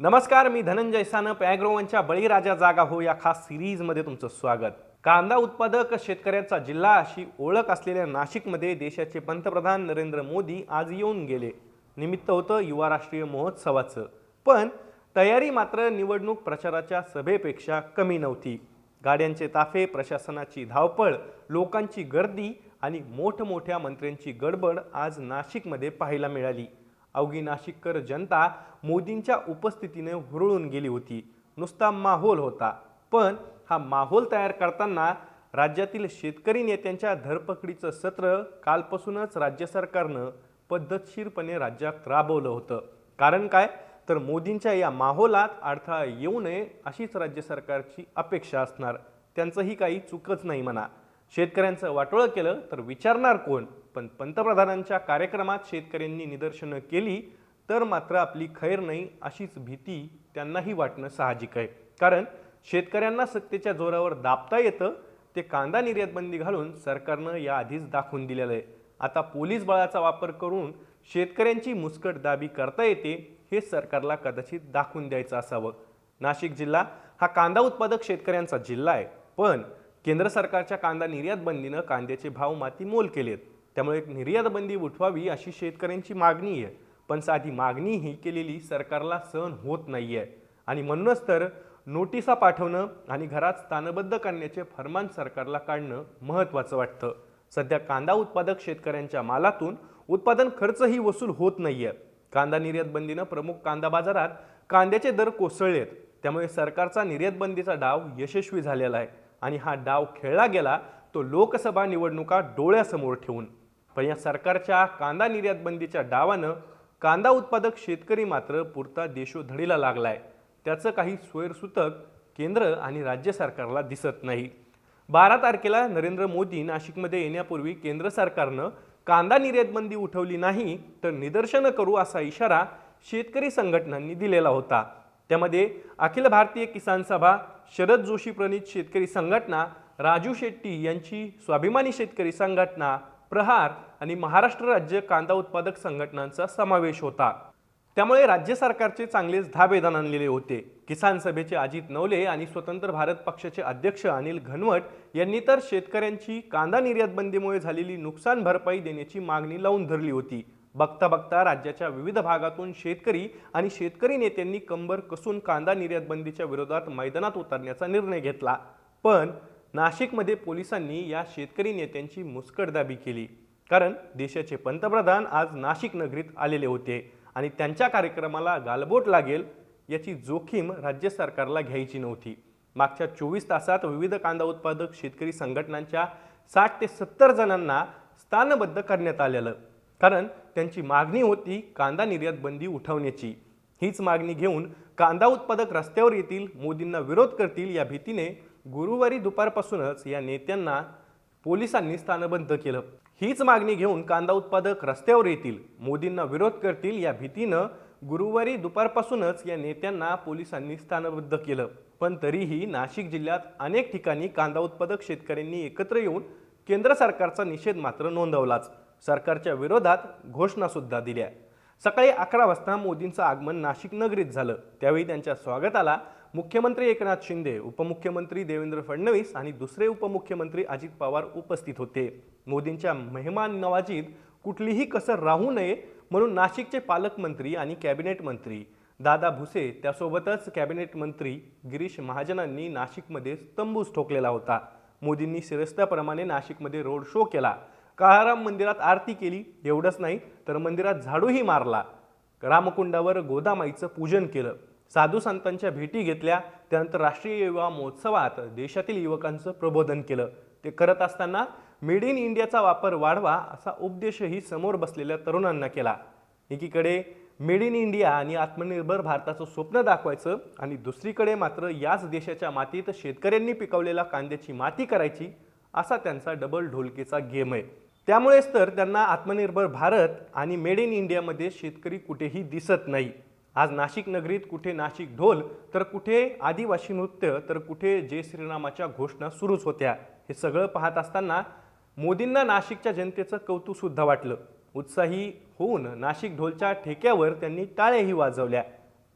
नमस्कार मी धनंजय सानप ॲग्रोवनच्या बळीराजा जागा हो या खास सिरीजमध्ये तुमचं स्वागत. कांदा उत्पादक शेतकऱ्याचा जिल्हा अशी ओळख असलेल्या नाशिकमध्ये देशाचे पंतप्रधान नरेंद्र मोदी आज येऊन गेले. निमित्त होतं युवा राष्ट्रीय महोत्सवाचं. पण तयारी मात्र निवडणूक प्रचाराच्या सभेपेक्षा कमी नव्हती. गाड्यांचे ताफे प्रशासनाची धावपळ लोकांची गर्दी आणि मोठमोठ्या मंत्र्यांची गडबड आज नाशिकमध्ये पाहायला मिळाली. अवघी नाशिककर जनता मोदींच्या उपस्थितीने हुरळून गेली होती. नुसता माहोल होता. पण हा माहोल तयार करताना राज्यातील शेतकरी नेत्यांच्या धरपकडीचं सत्र कालपासूनच राज्य सरकारनं पद्धतशीरपणे राज्यात राबवलं होतं. कारण काय? तर मोदींच्या या माहोलात अडथळा येऊ नये अशीच राज्य सरकारची अपेक्षा असणार. त्यांचंही काही चुकच नाही म्हणा. शेतकऱ्यांचं वाटोळं केलं तर विचारणार कोण? पण पंतप्रधानांच्या कार्यक्रमात शेतकऱ्यांनी निदर्शनं केली तर मात्र आपली खैर नाही अशीच भीती त्यांनाही वाटणं साहजिक आहे. कारण शेतकऱ्यांना सत्तेच्या जोरावर दाबता येतं ते कांदा निर्यात बंदी घालून सरकारनं याआधीच दाखवून दिलेलं आहे. आता पोलीस बळाचा वापर करून शेतकऱ्यांची मुस्कट दाबी करता येते हे सरकारला कदाचित दाखवून द्यायचं असावं. नाशिक जिल्हा हा कांदा उत्पादक शेतकऱ्यांचा जिल्हा आहे पण केंद्र सरकारच्या कांदा निर्यात बंदीनं कांद्याचे भाव माती मोल केलेत. त्यामुळे एक निर्यात बंदी उठवावी अशी शेतकऱ्यांची मागणी आहे. पण साधी मागणी ही केलेली सरकारला सहन होत नाही आहे आणि म्हणूनच तर नोटिसा पाठवणं आणि घरात स्थानबद्ध करण्याचे फरमान सरकारला काढणं महत्त्वाचं वाटतं. सध्या कांदा उत्पादक शेतकऱ्यांच्या मालातून उत्पादन खर्चही वसूल होत नाही आहे कांदा निर्यात बंदीनं प्रमुख कांदा बाजारात कांद्याचे दर कोसळलेत. त्यामुळे सरकारचा निर्यात बंदीचा डाव यशस्वी झालेला आहे. आणि हा डाव खेळला गेला तो लोकसभा निवडणुका डोळ्यासमोर ठेवून. पण या सरकारच्या कांदा निर्यात बंदीच्या डावानं कांदा उत्पादक शेतकरी मात्र पुरता देशोधडीला लागलाय. त्याचं काही सोयरसूतक केंद्र आणि राज्य सरकारला दिसत नाही. बारा तारखेला नरेंद्र मोदी नाशिकमध्ये येण्यापूर्वी केंद्र सरकारनं कांदा निर्यात बंदी उठवली नाही तर निदर्शनं करू असा इशारा शेतकरी संघटनांनी दिलेला होता. त्यामध्ये अखिल भारतीय किसान सभा शरद जोशी प्रणित शेतकरी संघटना राजू शेट्टी यांची स्वाभिमानी शेतकरी संघटना प्रहार आणि महाराष्ट्र राज्य कांदा उत्पादक संघटनांचा समावेश होता. त्यामुळे राज्य सरकारचे चांगलेच धाबेदान आणलेले होते. किसान सभेचे अजित नवले आणि स्वतंत्र भारत पक्षाचे अध्यक्ष अनिल घनवट यांनी तर शेतकऱ्यांची कांदा निर्यात बंदीमुळे झालेली नुकसान भरपाई देण्याची मागणी लावून धरली होती. बघता बघता राज्याच्या विविध भागातून शेतकरी आणि शेतकरी नेत्यांनी कंबर कसून कांदा निर्यात बंदीच्या विरोधात मैदानात उतरण्याचा निर्णय घेतला. पण नाशिकमध्ये पोलिसांनी या शेतकरी नेत्यांची मुस्कटदाबी केली. कारण देशाचे पंतप्रधान आज नाशिक नगरीत आलेले होते आणि त्यांच्या कार्यक्रमाला गालबोट लागेल याची जोखीम राज्य सरकारला घ्यायची नव्हती. मागच्या चोवीस तासात विविध कांदा उत्पादक शेतकरी संघटनांच्या साठ ते सत्तर जणांना स्थानबद्ध करण्यात आलेलं. कारण त्यांची मागणी होती कांदा निर्यात बंदी उठवण्याची. हीच मागणी घेऊन कांदा उत्पादक रस्त्यावर येतील मोदींना विरोध करतील या भीतीने गुरुवारी दुपारपासूनच या नेत्यांना पोलिसांनी स्थानबद्ध केलं. हीच मागणी घेऊन कांदा उत्पादक रस्त्यावर येतील मोदींना विरोध करतील या भीतीनं गुरुवारी दुपारपासूनच या नेत्यांना पोलिसांनी स्थानबद्ध केलं. पण तरीही नाशिक जिल्ह्यात अनेक ठिकाणी कांदा उत्पादक शेतकऱ्यांनी एकत्र येऊन केंद्र सरकारचा निषेध मात्र नोंदवलाच. सरकारच्या विरोधात घोषणा सुद्धा दिल्या. सकाळी अकरा वाजता मोदींचं आगमन नाशिक नगरीत झालं. त्यावेळी त्यांच्या स्वागताला मुख्यमंत्री एकनाथ शिंदे उपमुख्यमंत्री देवेंद्र फडणवीस आणि दुसरे उपमुख्यमंत्री अजित पवार उपस्थित होते. मोदींच्या मेहमान नवाजीत कुठलीही कसर राहू नये म्हणून नाशिकचे पालकमंत्री आणि कॅबिनेट मंत्री दादा भुसे त्यासोबतच कॅबिनेट मंत्री गिरीश महाजनांनी नाशिकमध्ये तंबूस ठोकलेला होता. मोदींनी शिरस्त्याप्रमाणे नाशिकमध्ये रोड शो केला. काळाराम मंदिरात आरती केली एवढंच नाही तर मंदिरात झाडूही मारला. रामकुंडावर गोदामाईचं पूजन केलं. साधू संतांच्या भेटी घेतल्या त्यानंतर राष्ट्रीय युवा महोत्सवात देशातील युवकांचं प्रबोधन केलं. ते करत असताना मेड इन इंडियाचा वापर वाढवा असा उपदेशही समोर बसलेल्या तरुणांना केला. एकीकडे मेड इन इंडिया आणि आत्मनिर्भर भारताचं स्वप्न दाखवायचं आणि दुसरीकडे मात्र याच देशाच्या मातीत शेतकऱ्यांनी पिकवलेल्या कांद्याची माती करायची असा त्यांचा डबल ढोलकीचा गेम आहे. त्यामुळेच तर त्यांना आत्मनिर्भर भारत आणि मेड इन इंडियामध्ये शेतकरी कुठेही दिसत नाही. आज नाशिक नगरीत कुठे नाशिक ढोल तर कुठे आदिवासी नृत्य तर कुठे जय श्रीरामाच्या घोषणा सुरूच होत्या. हे सगळं पाहत असताना मोदींना नाशिकच्या जनतेचं कौतुकसुद्धा वाटलं. उत्साही होऊन नाशिक ढोलच्या ठेक्यावर त्यांनी टाळ्याही वाजवल्या.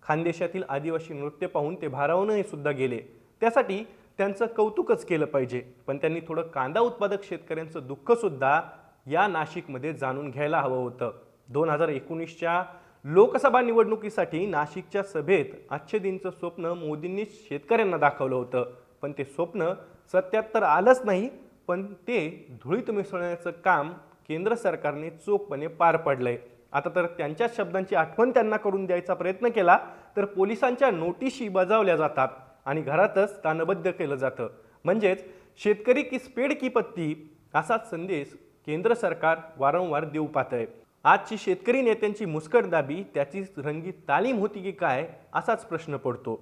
खानदेशातील आदिवासी नृत्य पाहून ते भारावूनही सुद्धा गेले. त्यासाठी त्यांचं कौतुकच केलं पाहिजे. पण त्यांनी थोडं कांदा उत्पादक शेतकऱ्यांचं दुःखसुद्धा या नाशिकमध्ये जाणून घ्यायला हवं होतं. दोन हजार एकोणीसच्या लोकसभा निवडणुकीसाठी नाशिकच्या सभेत अच्छेदींचं स्वप्न मोदींनी शेतकऱ्यांना दाखवलं होतं. पण ते स्वप्न सत्यात तर आलंच नाही पण ते धुळीत मिसळण्याचं काम केंद्र सरकारने चोखपणे पार पडलंय. आता तर त्यांच्याच शब्दांची आठवण त्यांना करून द्यायचा प्रयत्न केला तर पोलिसांच्या नोटिशी बजावल्या जातात. आणि घरातच स्थानबद्ध केलं जातं. म्हणजेच शेतकरी की स्पेड की पत्ती असाच संदेश केंद्र सरकार वारंवार देऊ पाहतंय. आजची शेतकरी नेत्यांची मुस्कटदाबी त्याची रंगीत तालीम होती की काय असाच प्रश्न पडतो.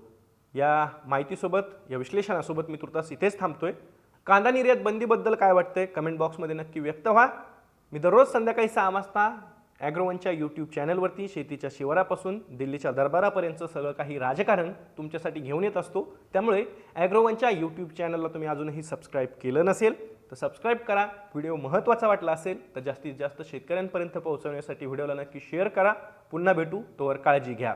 या माहितीसोबत या विश्लेषणासोबत मी तुर्तास इथेच थांबतोय. कांदा निर्यात बंदीबद्दल काय वाटतंय? कमेंट बॉक्समध्ये नक्की व्यक्त व्हा. मी दररोज संध्याकाळी सहा वाजता ॲग्रोवनच्या यूट्यूब चॅनलवरती शेतीच्या शिवारापासून दिल्लीच्या दरबारापर्यंत सगळं काही राजकारण तुमच्यासाठी घेऊन येत असतो. त्यामुळे ॲग्रोवनच्या यूट्यूब चॅनलला तुम्ही अजूनही सबस्क्राईब केलं नसेल तर सबस्क्राईब करा. व्हिडिओ महत्त्वाचा वाटला असेल तर जास्तीत जास्त शेतकऱ्यांपर्यंत पोहोचवण्यासाठी व्हिडिओला नक्की शेअर करा. पुन्हा भेटू तोवर काळजी घ्या.